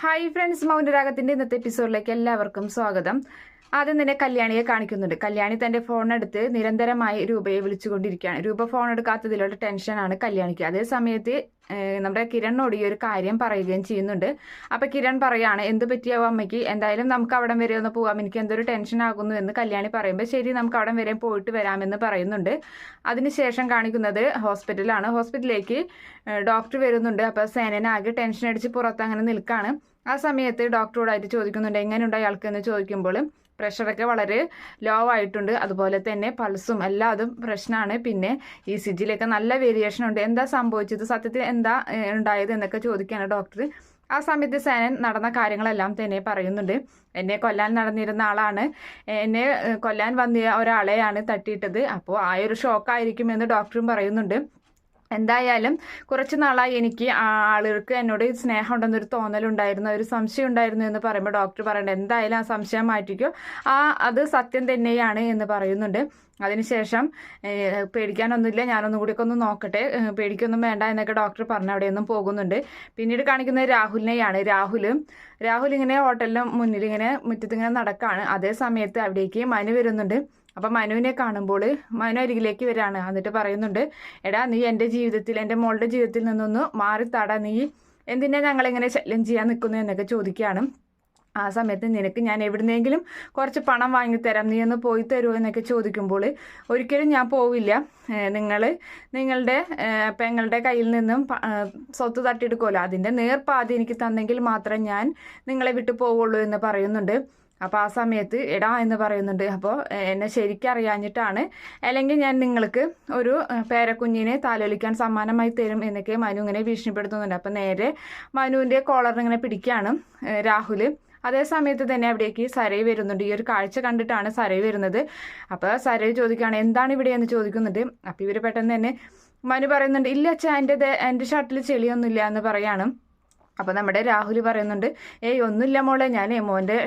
Hi friends മൗനരാഗത്തിന്റെ ഇന്നത്തെ എപ്പിസോഡിലേക്ക് എല്ലാവർക്കും സ്വാഗതം. ആദ്യം തന്നെ കല്യാണിയെ കാണിക്കുന്നുണ്ട്. കല്യാണി തന്റെ ഫോൺ എടുത്ത് നിരന്തരമായി രൂപയെ വിളിച്ചുകൊണ്ടിരിക്കുകയാണ്. രൂപ ഫോൺ എടുക്കാത്തതിലുള്ള ടെൻഷനാണ് കല്യാണിക്ക്. അതേ സമയത്ത് നമ്മുടെ കിരണിനോട് ഈ ഒരു കാര്യം പറയുകയും ചെയ്യുന്നുണ്ട്. അപ്പൊ കിരൺ പറയാണ് എന്ത് പറ്റിയാവും അമ്മയ്ക്ക്? എന്തായാലും നമുക്ക് അവിടം വരെ ഒന്ന് പോവാം എനിക്ക് എന്തൊരു ടെൻഷൻ ആകുന്നു എന്ന് കല്യാണി പറയുമ്പോൾ ശരി നമുക്ക് അവിടം വരെ പോയിട്ട് വരാമെന്ന് പറയുന്നുണ്ട്. അതിനുശേഷം കാണിക്കുന്നത് ഹോസ്പിറ്റലാണ് ഹോസ്പിറ്റലിലേക്ക് ഡോക്ടർ വരുന്നുണ്ട്. അപ്പോൾ സേനനാകെ ടെൻഷൻ അടിച്ച് പുറത്ത് അങ്ങനെ നിൽക്കാണ്. ആ സമയത്ത് ഡോക്ടറോടായിട്ട് ചോദിക്കുന്നുണ്ട് എങ്ങനെയുണ്ട് അയാൾക്ക്? എന്ന് ചോദിക്കുമ്പോൾ പ്രഷറൊക്കെ വളരെ ലോ ആയിട്ടുണ്ട്. അതുപോലെ തന്നെ പൾസും എല്ലാം അതും പ്രശ്നമാണ് പിന്നെ ഇ സി ജിയിലൊക്കെ നല്ല വേരിയേഷൻ ഉണ്ട്. എന്താ സംഭവിച്ചത്? സത്യത്തിൽ എന്താ ഉണ്ടായത് എന്നൊക്കെ ചോദിക്കുകയാണ് ഡോക്ടർ ആ സമയത്ത് സേനൻ നടന്ന കാര്യങ്ങളെല്ലാം തന്നെ പറയുന്നുണ്ട്. എന്നെ കൊല്ലാൻ നടന്നിരുന്ന ആളാണ്. എന്നെ കൊല്ലാൻ വന്ന ഒരാളെയാണ് തട്ടിയിട്ടത്. അപ്പോൾ ആ ഒരു ഷോക്കായിരിക്കുമെന്ന് ഡോക്ടറും പറയുന്നുണ്ട്. എന്തായാലും കുറച്ച് നാളായി എനിക്ക് ആളുകൾക്ക് എന്നോട് സ്നേഹം ഉണ്ടെന്നൊരു തോന്നലുണ്ടായിരുന്നു ഒരു സംശയം ഉണ്ടായിരുന്നു എന്ന് പറയുമ്പോൾ ഡോക്ടർ പറയണ്ട എന്തായാലും ആ സംശയം മാറ്റിക്കോ. ആ അത് സത്യം തന്നെയാണ് എന്ന് പറയുന്നുണ്ട്. അതിനുശേഷം പേടിക്കാനൊന്നുമില്ല ഞാനൊന്നും ഒക്കെ ഒന്ന് നോക്കട്ടെ. പേടിക്കൊന്നും വേണ്ട എന്നൊക്കെ ഡോക്ടർ പറഞ്ഞ അവിടെ നിന്നും പോകുന്നുണ്ട്. പിന്നീട് കാണിക്കുന്നത് രാഹുലിനെയാണ്. രാഹുൽ രാഹുൽ ഇങ്ങനെ ഹോട്ടലിന് മുന്നിൽ ഇങ്ങനെ മുറ്റത്തിങ്ങനെ നടക്കാണ്. അതേ സമയത്ത് അവിടേക്ക് മനു വരുന്നുണ്ട്. അപ്പം മനുവിനെ കാണുമ്പോൾ മനു അരികിലേക്ക് വരാണ്. എന്നിട്ട് പറയുന്നുണ്ട് എടാ നീ എന്റെ ജീവിതത്തിൽ എന്റെ മോളുടെ ജീവിതത്തിൽ നിന്നൊന്ന് മാറിത്താടാ നീ എന്തിനാ ഞങ്ങളിങ്ങനെ ശല്യം ചെയ്യാൻ നിൽക്കുന്നു എന്നൊക്കെ ചോദിക്കുകയാണ്. ആ സമയത്ത് നിനക്ക് ഞാൻ എവിടുന്നെങ്കിലും കുറച്ച് പണം വാങ്ങിത്തരാം നീ ഒന്ന് പോയി തരുമോ എന്നൊക്കെ ചോദിക്കുമ്പോൾ ഒരിക്കലും ഞാൻ പോവില്ല. നിങ്ങൾ നിങ്ങളുടെ പെങ്ങളുടെ കയ്യിൽ നിന്നും സ്വത്ത് തട്ടിയെടുക്കുമല്ലോ അതിന്റെ നേർപ്പാതി എനിക്ക് തന്നെങ്കിൽ മാത്രം ഞാൻ നിങ്ങളെ വിട്ടു പോവുള്ളൂ എന്ന് പറയുന്നുണ്ട്. അപ്പോൾ ആ സമയത്ത് എടാ എന്ന് പറയുന്നുണ്ട്. അപ്പോൾ എന്നെ ശരിക്കറിയാഞ്ഞിട്ടാണ് അല്ലെങ്കിൽ ഞാൻ നിങ്ങൾക്ക് ഒരു പേരക്കുഞ്ഞിനെ താലോലിക്കാൻ സമ്മാനമായി തരും എന്നൊക്കെ മനു ഇങ്ങനെ ഭീഷണിപ്പെടുത്തുന്നുണ്ട്. അപ്പോൾ നേരെ മനുവിന്റെ കോളർ ഇങ്ങനെ പിടിക്കുകയാണ് രാഹുൽ അതേ സമയത്ത് തന്നെ അവിടേക്ക് സരയ് വരുന്നുണ്ട്. ഈ ഒരു കാഴ്ച കണ്ടിട്ടാണ് സരയ് വരുന്നത്. അപ്പോൾ സരയ് ചോദിക്കുകയാണ് എന്താണ് ഇവിടെ? എന്ന് ചോദിക്കുന്നുണ്ട്. അപ്പോൾ ഇവർ പെട്ടെന്ന് തന്നെ മനു പറയുന്നുണ്ട് ഇല്ല അച്ഛാ എന്റെ എന്റെ ഷർട്ടിൽ ചെളിയൊന്നുമില്ല എന്ന് പറയാണ്. അപ്പോൾ നമ്മുടെ രാഹുൽ പറയുന്നുണ്ട് ഏയ് ഒന്നുമില്ല മോളെ ഞാൻ മോന്റെ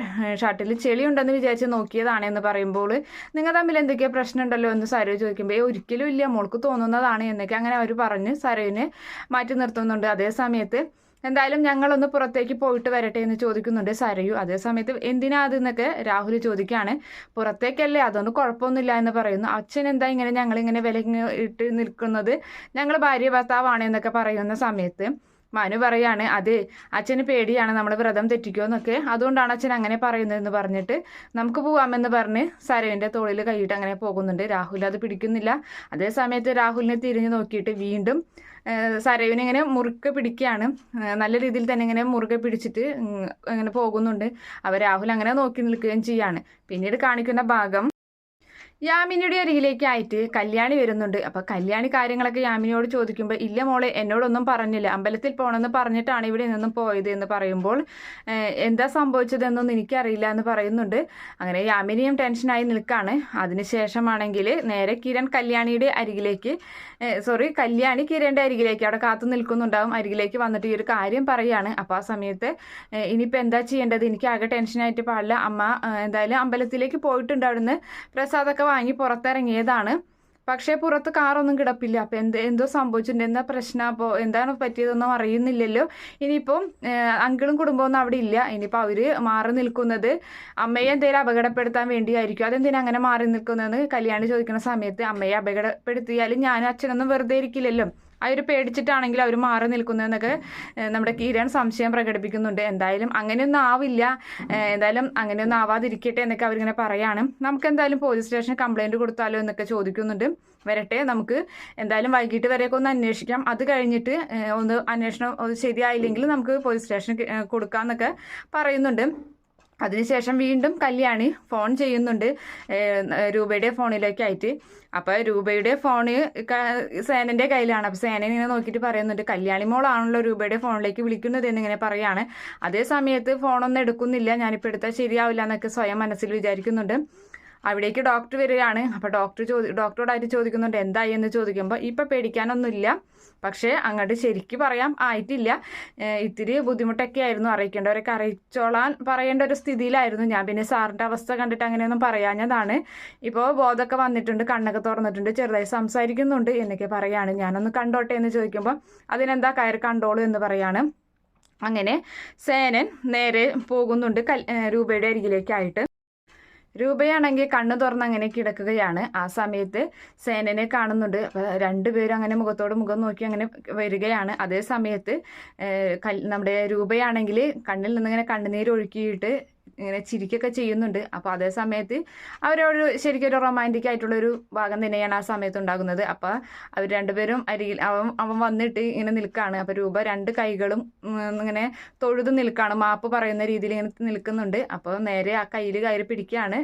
ഷർട്ടിൽ ചെളി ഉണ്ടെന്ന് വിചാരിച്ച് നോക്കിയതാണ് എന്ന് പറയുമ്പോൾ നിങ്ങൾ തമ്മിൽ എന്തൊക്കെയോ പ്രശ്നമുണ്ടല്ലോ എന്ന് സരോ ചോദിക്കുമ്പോൾ ഏ ഒരിക്കലും ഇല്ല മോൾക്ക് തോന്നുന്നതാണ് എന്നൊക്കെ അങ്ങനെ അവർ പറഞ്ഞ് സരോവിനെ മാറ്റി നിർത്തുന്നുണ്ട്. അതേ സമയത്ത് എന്തായാലും ഞങ്ങളൊന്ന് പുറത്തേക്ക് പോയിട്ട് വരട്ടെ എന്ന് ചോദിക്കുന്നുണ്ട് സരയു. അതേസമയത്ത് എന്തിനാ അതെന്നൊക്കെ രാഹുൽ ചോദിക്കുകയാണ് പുറത്തേക്കല്ലേ അതൊന്നും കുഴപ്പമൊന്നുമില്ല എന്ന് പറയുന്നു. അച്ഛൻ എന്താ ഇങ്ങനെ ഞങ്ങളിങ്ങനെ വില ഇട്ട് നിൽക്കുന്നത്? ഞങ്ങൾ ഭാര്യ ഭർത്താവാണ് എന്നൊക്കെ പറയുന്ന സമയത്ത് മനു പറയാണ് അത് അച്ഛന് പേടിയാണ് നമ്മൾ വ്രതം തെറ്റിക്കോ എന്നൊക്കെ. അതുകൊണ്ടാണ് അച്ഛൻ അങ്ങനെ പറയുന്നതെന്ന് പറഞ്ഞിട്ട് നമുക്ക് പോവാമെന്ന് പറഞ്ഞ് സരവിന്റെ തോളിൽ കൈയിട്ട് അങ്ങനെ പോകുന്നുണ്ട്. രാഹുൽ അത് പിടിക്കുന്നില്ല. അതേ സമയത്ത് രാഹുലിനെ തിരിഞ്ഞു നോക്കിയിട്ട് വീണ്ടും സരവിനിങ്ങനെ മുറുക്കെ പിടിക്കുകയാണ്. നല്ല രീതിയിൽ തന്നെ ഇങ്ങനെ മുറുകെ പിടിച്ചിട്ട് ഇങ്ങനെ പോകുന്നുണ്ട്. അവർ രാഹുൽ അങ്ങനെ നോക്കി നിൽക്കുകയും ചെയ്യാണ്. പിന്നീട് കാണിക്കുന്ന ഭാഗം യാമിനിയുടെ അരികിലേക്ക് ആയിട്ട് കല്യാണി വരുന്നുണ്ട്. അപ്പൊ കല്യാണി കാര്യങ്ങളൊക്കെ യാമിനിയോട് ചോദിക്കുമ്പോൾ ഇല്ല മോളെ എന്നോടൊന്നും പറഞ്ഞില്ല. അമ്പലത്തിൽ പോകണമെന്ന് പറഞ്ഞിട്ടാണ് ഇവിടെ നിന്നും പോയത് എന്ന് പറയുമ്പോൾ എന്താ സംഭവിച്ചതെന്നൊന്നും എനിക്കറിയില്ല എന്ന് പറയുന്നുണ്ട്. അങ്ങനെ യാമിനിയും ടെൻഷനായി നിൽക്കാണ്. അതിനുശേഷമാണെങ്കിൽ നേരെ കിരൺ കല്യാണിയുടെ അരികിലേക്ക് സോറി കല്യാണി കിരണിന്റെ അരികിലേക്ക് അവിടെ കാത്തു നിൽക്കുന്നുണ്ടാവും. അരികിലേക്ക് വന്നിട്ട് ഈ ഒരു കാര്യം പറയാണ്. അപ്പോൾ ആ സമയത്ത് ഇനിയിപ്പോൾ എന്താ ചെയ്യേണ്ടത്? എനിക്ക് ആകെ ടെൻഷനായിട്ട് പാടില്ല. അമ്മ എന്തായാലും അമ്പലത്തിലേക്ക് പോയിട്ടുണ്ട് അവിടുന്ന് പ്രസാദമൊക്കെ വാങ്ങി പുറത്തിറങ്ങിയതാണ് പക്ഷേ പുറത്ത് കാറൊന്നും കിടപ്പില്ല. അപ്പം എന്ത് എന്തോ സംഭവിച്ചിട്ടുണ്ട്. എന്താ പ്രശ്നം? അപ്പോൾ എന്താണ് പറ്റിയതൊന്നും അറിയുന്നില്ലല്ലോ. ഇനിയിപ്പം അങ്കിളും കുടുംബമൊന്നും അവിടെ ഇല്ല. ഇനിയിപ്പോൾ അവർ മാറി നിൽക്കുന്നത് അമ്മയെ എന്തെങ്കിലും അപകടപ്പെടുത്താൻ വേണ്ടിയായിരിക്കും. അതെന്തിനാ അങ്ങനെ മാറി നിൽക്കുന്നതെന്ന് കല്യാണി ചോദിക്കുന്ന സമയത്ത് അമ്മയെ അപകടപ്പെടുത്തിയാലും ഞാനും അച്ഛനൊന്നും വെറുതെ ഇരിക്കില്ലല്ലോ. അവർ പേടിച്ചിട്ടാണെങ്കിൽ അവർ മാറി നിൽക്കുന്നതെന്നൊക്കെ നമ്മുടെ കിരൺ സംശയം പ്രകടിപ്പിക്കുന്നുണ്ട്. എന്തായാലും അങ്ങനെയൊന്നും ആവില്ല. എന്തായാലും അങ്ങനെയൊന്നും ആവാതിരിക്കട്ടെ എന്നൊക്കെ അവരിങ്ങനെ പറയാണ്. നമുക്ക് എന്തായാലും പോലീസ് സ്റ്റേഷനിൽ കംപ്ലൈന്റ് കൊടുത്താലോ എന്നൊക്കെ ചോദിക്കുന്നുണ്ട്. വരട്ടെ നമുക്ക് എന്തായാലും വൈകിട്ട് വരെയൊക്കെ ഒന്ന് അന്വേഷിക്കാം. അത് കഴിഞ്ഞിട്ട് ഒന്ന് അന്വേഷണം ശരിയായില്ലെങ്കിൽ നമുക്ക് പോലീസ് സ്റ്റേഷനിൽ കൊടുക്കാം കൊടുക്കാമെന്നൊക്കെ പറയുന്നുണ്ട്. അതിനുശേഷം വീണ്ടും കല്യാണി ഫോൺ ചെയ്യുന്നുണ്ട്. രൂപയുടെ ഫോണിലേക്കായിട്ട്. അപ്പോൾ രൂപയുടെ ഫോണ് സേനന്റെ കയ്യിലാണ്. അപ്പോൾ സേന ഇങ്ങനെ നോക്കിയിട്ട് പറയുന്നുണ്ട് കല്യാണി മോളാണല്ലോ രൂപയുടെ ഫോണിലേക്ക് വിളിക്കുന്നത് എന്നിങ്ങനെ പറയാണ്. അതേ സമയത്ത് ഫോണൊന്നും എടുക്കുന്നില്ല. ഞാനിപ്പോൾ എടുത്താൽ ശരിയാവില്ല എന്നൊക്കെ സ്വയം മനസ്സിൽ വിചാരിക്കുന്നുണ്ട്. അവിടേക്ക് ഡോക്ടർ വരികയാണ്. അപ്പോൾ ഡോക്ടർ ചോദി ഡോക്ടറോടായിട്ട് ചോദിക്കുന്നുണ്ട് എന്തായി? എന്ന് ചോദിക്കുമ്പോൾ ഇപ്പം പേടിക്കാനൊന്നുമില്ല. പക്ഷേ അങ്ങോട്ട് ശരിക്കും പറയാം ആയിട്ടില്ല. ഇത്തിരി ബുദ്ധിമുട്ടൊക്കെ ആയിരുന്നു. അറിയിക്കേണ്ടവരൊക്കെ അറിയിച്ചോളാൻ പറയേണ്ട ഒരു സ്ഥിതിയിലായിരുന്നു. ഞാൻ പിന്നെ സാറിന്റെ അവസ്ഥ കണ്ടിട്ട് അങ്ങനെയൊന്നും പറയാഞ്ഞതാണ്. ഇപ്പോൾ ബോധമൊക്കെ വന്നിട്ടുണ്ട് കണ്ണൊക്കെ തുറന്നിട്ടുണ്ട് ചെറുതായി സംസാരിക്കുന്നുണ്ട്. എന്നൊക്കെ പറയാണ്. ഞാനൊന്ന് കണ്ടോട്ടെ എന്ന് ചോദിക്കുമ്പോൾ അതിനെന്താ കയറി കണ്ടോളൂ എന്ന് പറയാണ്. അങ്ങനെ സേനൻ നേരെ പോകുന്നുണ്ട് കൽ രൂപയുടെ അരികിലേക്കായിട്ട്. രൂപയാണെങ്കിൽ കണ്ണു തുറന്ന് അങ്ങനെ കിടക്കുകയാണ്. ആ സമയത്ത് സേനനെ കാണുന്നുണ്ട്. രണ്ടുപേരും അങ്ങനെ മുഖത്തോട് മുഖം നോക്കി അങ്ങനെ വരികയാണ്. അതേ സമയത്ത് നമ്മുടെ രൂപയാണെങ്കിൽ കണ്ണിൽ നിന്നിങ്ങനെ കണ്ണുനീര് ഒഴുക്കിയിട്ട് ഇങ്ങനെ ചിരിക്കൊക്കെ ചെയ്യുന്നുണ്ട്. അപ്പോൾ അതേ സമയത്ത് അവരോട് ശരിക്കും ഒരു റൊമാന്റിക് ആയിട്ടുള്ള ഒരു ഭാഗം തന്നെയാണ് ആ സമയത്ത് ഉണ്ടാകുന്നത്. അപ്പോൾ അവർ രണ്ടുപേരും അരികിൽ അവൻ അവൻ വന്നിട്ട് ഇങ്ങനെ നിൽക്കുകയാണ് അപ്പോൾ രൂപ രണ്ട് കൈകളും ഇങ്ങനെ തൊഴുത് നിൽക്കുകയാണ് മാപ്പ് പറയുന്ന രീതിയിൽ ഇങ്ങനെ നിൽക്കുന്നുണ്ട്. അപ്പോൾ നേരെ ആ കയ്യിൽ കയറി പിടിക്കുകയാണ്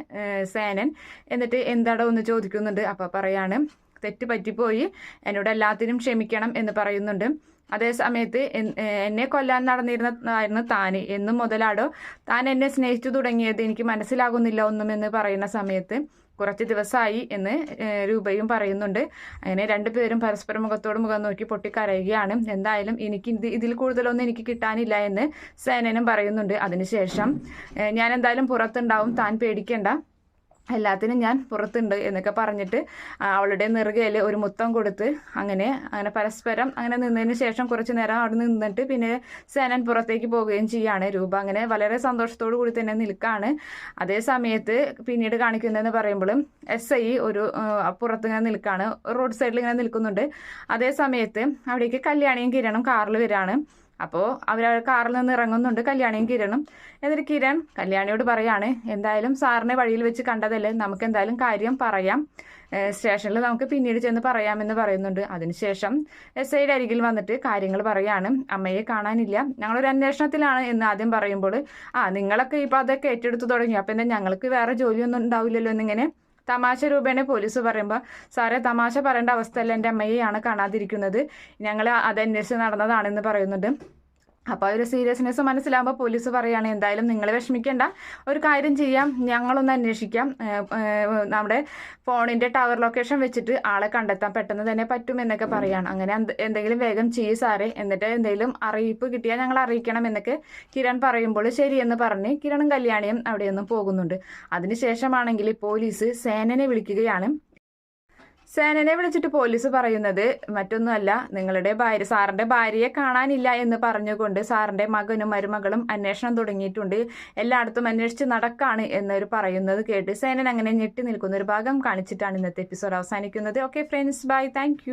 സേനൻ. എന്നിട്ട് എന്താടോ ഒന്ന് ചോദിക്കുന്നുണ്ട്. അപ്പോൾ പറയാണ് തെറ്റ് പറ്റിപ്പോയി. എന്നോട് എല്ലാത്തിനും ക്ഷമിക്കണം എന്ന് പറയുന്നുണ്ട്. അതേ സമയത്ത് എന്നെ കൊല്ലാൻ നടന്നിരുന്നതായിരുന്നു താന്. എന്നും മുതലാടോ താൻ എന്നെ സ്നേഹിച്ചു തുടങ്ങിയത് എനിക്ക് മനസ്സിലാകുന്നില്ല ഒന്നും എന്ന് പറയുന്ന സമയത്ത് കുറച്ച് ദിവസമായി എന്ന് രൂപയും പറയുന്നുണ്ട്. അങ്ങനെ രണ്ടുപേരും പരസ്പരം മുഖത്തോട് മുഖം നോക്കി പൊട്ടിക്കരയുകയാണ്. എന്തായാലും എനിക്ക് ഇത് ഇതിൽ കൂടുതലൊന്നും എനിക്ക് കിട്ടാനില്ല എന്ന് സേനനും പറയുന്നുണ്ട്. അതിനുശേഷം ഞാൻ എന്തായാലും പുറത്തുണ്ടാവും. താൻ പേടിക്കേണ്ട. എല്ലാത്തിനും ഞാൻ പുറത്തുണ്ട് എന്നൊക്കെ പറഞ്ഞിട്ട് അവളുടെ നെറുകയിൽ ഒരു മുത്തം കൊടുത്ത് അങ്ങനെ അങ്ങനെ പരസ്പരം അങ്ങനെ നിന്നതിന് ശേഷം കുറച്ച് നേരം അവിടെ നിന്നിട്ട് പിന്നെ സേനൻ പുറത്തേക്ക് പോവുകയും ചെയ്യാണ്. രൂപ അങ്ങനെ വളരെ സന്തോഷത്തോടു കൂടി തന്നെ നിൽക്കുകയാണ് അതേ സമയത്ത് പിന്നീട് കാണിക്കുന്നതെന്ന് പറയുമ്പോഴും എസ് ഐ ഒരു പുറത്ത് ഇങ്ങനെ നിൽക്കുകയാണ് റോഡ് സൈഡിൽ ഇങ്ങനെ നിൽക്കുന്നുണ്ട്. അതേ സമയത്ത് അവിടേക്ക് കല്യാണിയും കിരണും കാറിൽ വരികയാണ് അപ്പോൾ അവർ കാറിൽ നിന്ന് ഇറങ്ങുന്നുണ്ട്. കല്യാണിയും കിരണും. എന്നിട്ട് കിരൺ കല്യാണിയോട് പറയാണ് എന്തായാലും സാറിനെ വഴിയിൽ വെച്ച് കണ്ടതല്ലേ? നമുക്ക് എന്തായാലും കാര്യം പറയാം. സ്റ്റേഷനിൽ നമുക്ക് പിന്നീട് ചെന്ന് പറയാമെന്ന് പറയുന്നുണ്ട്. അതിനുശേഷം എസ് ഐയുടെ അരികിൽ വന്നിട്ട് കാര്യങ്ങൾ പറയാണ്. അമ്മയെ കാണാനില്ല. ഞങ്ങളൊരു അന്വേഷണത്തിലാണ് എന്ന് ആദ്യം പറയുമ്പോൾ ആ നിങ്ങളൊക്കെ ഇപ്പോൾ അതൊക്കെ ഏറ്റെടുത്ത് തുടങ്ങി. അപ്പം എന്താ ഞങ്ങൾക്ക് വേറെ ജോലിയൊന്നും ഉണ്ടാവില്ലല്ലോ എന്നിങ്ങനെ? തമാശ രൂപേണ പോലീസ് പറയുമ്പോൾ സാറേ തമാശ പറയേണ്ട അവസ്ഥയല്ല എന്റെ അമ്മയെയാണ് കാണാതിരിക്കുന്നത്. ഞങ്ങൾ അത് അന്വേഷിച്ച് നടന്നതാണെന്ന് പറയുന്നുണ്ട്. അപ്പോൾ ഒരു സീരിയസ്നെസ് മനസ്സിലാകുമ്പോൾ പോലീസ് പറയുകയാണ് എന്തായാലും നിങ്ങൾ വിഷമിക്കേണ്ട. ഒരു കാര്യം ചെയ്യാം. ഞങ്ങളൊന്ന് അന്വേഷിക്കാം. നമ്മുടെ ഫോണിന്റെ ടവർ ലൊക്കേഷൻ വെച്ചിട്ട് ആളെ കണ്ടെത്താൻ പെട്ടെന്ന് തന്നെ പറ്റും എന്നൊക്കെ പറയാണ്. അങ്ങനെ എന്തെങ്കിലും വേഗം ചെയ്യ് സാറേ. എന്നിട്ട് എന്തെങ്കിലും അറിയിപ്പ് കിട്ടിയാൽ ഞങ്ങൾ അറിയിക്കണം എന്നൊക്കെ കിരൺ പറയുമ്പോൾ ശരിയെന്ന് പറഞ്ഞ് കിരണും കല്യാണിയും അവിടെ നിന്നും പോകുന്നുണ്ട് അതിനുശേഷമാണെങ്കിൽ പോലീസ് സേനനെ വിളിക്കുകയാണ്. സേനനെ വിളിച്ചിട്ട് പോലീസ് പറയുന്നത് മറ്റൊന്നുമല്ല നിങ്ങളുടെ ഭാര്യ സാറിന്റെ ഭാര്യയെ കാണാനില്ല എന്ന് പറഞ്ഞുകൊണ്ട് സാറിന്റെ മകനും മരുമകളും അന്വേഷണം തുടങ്ങിയിട്ടുണ്ട്. എല്ലായിടത്തും അന്വേഷിച്ച് നടക്കാണ് എന്നൊരു പറയുന്നത് കേട്ട് സേനൻ അങ്ങനെ ഞെട്ടി നിൽക്കുന്ന ഒരു ഭാഗം കാണിച്ചിട്ടാണ് ഇന്നത്തെ എപ്പിസോഡ് അവസാനിക്കുന്നത്. Okay friends bye thank